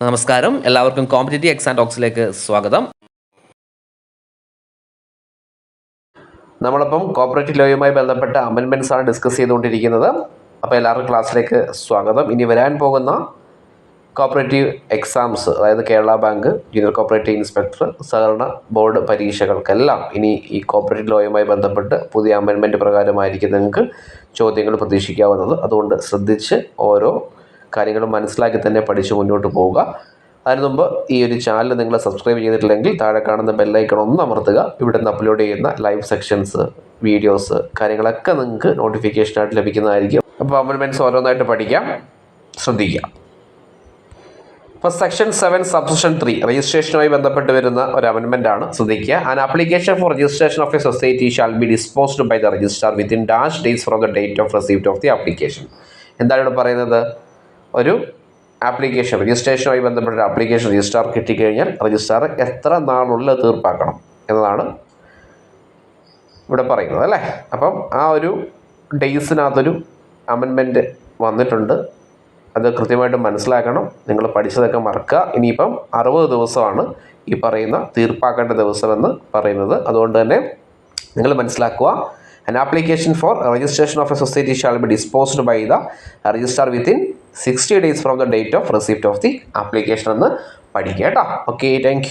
നമസ്കാരം. എല്ലാവർക്കും competitive exam ടോക്സിലേക്ക് സ്വാഗതം. നമ്മളിപ്പം കോപ്പറേറ്റീവ് ലോയുമായി ബന്ധപ്പെട്ട അമെൻമെന്റ്സ് ആണ് ഡിസ്കസ് ചെയ്തുകൊണ്ടിരിക്കുന്നത്. അപ്പോൾ എല്ലാവർക്കും ക്ലാസ്സിലേക്ക് സ്വാഗതം. ഇനി വരാൻ പോകുന്ന കോപ്പറേറ്റീവ് എക്സാംസ് അതായത് Kerala bank junior cooperative inspector സഹകരണ ബോർഡ് പരീക്ഷകൾക്കെല്ലാം ഇനി ഈ കോപ്പറേറ്റീവ് ലോയുമായി ബന്ധപ്പെട്ട് പുതിയ അമെൻമെന്റ് പ്രകാരമായിരിക്കും നിങ്ങൾക്ക് ചോദ്യങ്ങൾ പ്രതീക്ഷിക്കാവുന്നത്. അതുകൊണ്ട് ശ്രദ്ധിച്ച് ഓരോ കാര്യങ്ങളും മനസ്സിലാക്കി തന്നെ പഠിച്ച് മുന്നോട്ട് പോവുക. അതിന് മുമ്പ് ഈ ഒരു ചാനൽ നിങ്ങൾ സബ്സ്ക്രൈബ് ചെയ്തിട്ടില്ലെങ്കിൽ താഴെ കാണുന്ന ബെല്ലൈക്കൺ ഒന്ന് അമർത്തുക. ഇവിടെ നിന്ന് അപ്ലോഡ് ചെയ്യുന്ന ലൈവ് സെക്ഷൻസ് വീഡിയോസ് കാര്യങ്ങളൊക്കെ നിങ്ങൾക്ക് നോട്ടിഫിക്കേഷനായിട്ട് ലഭിക്കുന്നതായിരിക്കും. അപ്പോൾ അമൻമെന്റ്സ് ഓരോന്നായിട്ട് പഠിക്കാം. ശ്രദ്ധിക്കാം ഇപ്പോൾ സെക്ഷൻ സെവൻ സബ്സെക്ഷൻ ത്രീ രജിസ്ട്രേഷനുമായി ബന്ധപ്പെട്ട് വരുന്ന ഒരു അമെൻമെന്റ് ആണ്. ശ്രദ്ധിക്കുക. An application for registration of a society shall be disposed by the registrar within dash days from the date of receipt of the application എന്താണ് ഇവിടെ പറയുന്നത്? ഒരു ആപ്ലിക്കേഷൻ രജിസ്ട്രേഷനുമായി ബന്ധപ്പെട്ട ആപ്ലിക്കേഷൻ രജിസ്ട്രാർ കിട്ടിക്കഴിഞ്ഞാൽ രജിസ്ട്രാർ എത്ര നാളുള്ളിൽ തീർപ്പാക്കണം എന്നതാണ് ഇവിടെ പറയുന്നത് അല്ലേ? അപ്പം ആ ഒരു ഡേയ്സിനകത്തൊരു അമെൻമെന്റ് വന്നിട്ടുണ്ട്. അത് കൃത്യമായിട്ട് മനസ്സിലാക്കണം. നിങ്ങൾ പഠിച്ചതൊക്കെ മറക്കുക. ഇനിയിപ്പം അറുപത് ദിവസമാണ് ഈ പറയുന്ന തീർപ്പാക്കേണ്ട ദിവസമെന്ന് പറയുന്നത്. അതുകൊണ്ട് തന്നെ നിങ്ങൾ മനസ്സിലാക്കുക. An application for registration of a society shall be disposed by the registrar within 60 days from the date of receipt of the application എന്ന് പഠിക്കുക കേട്ടോ ഓക്കെ താങ്ക്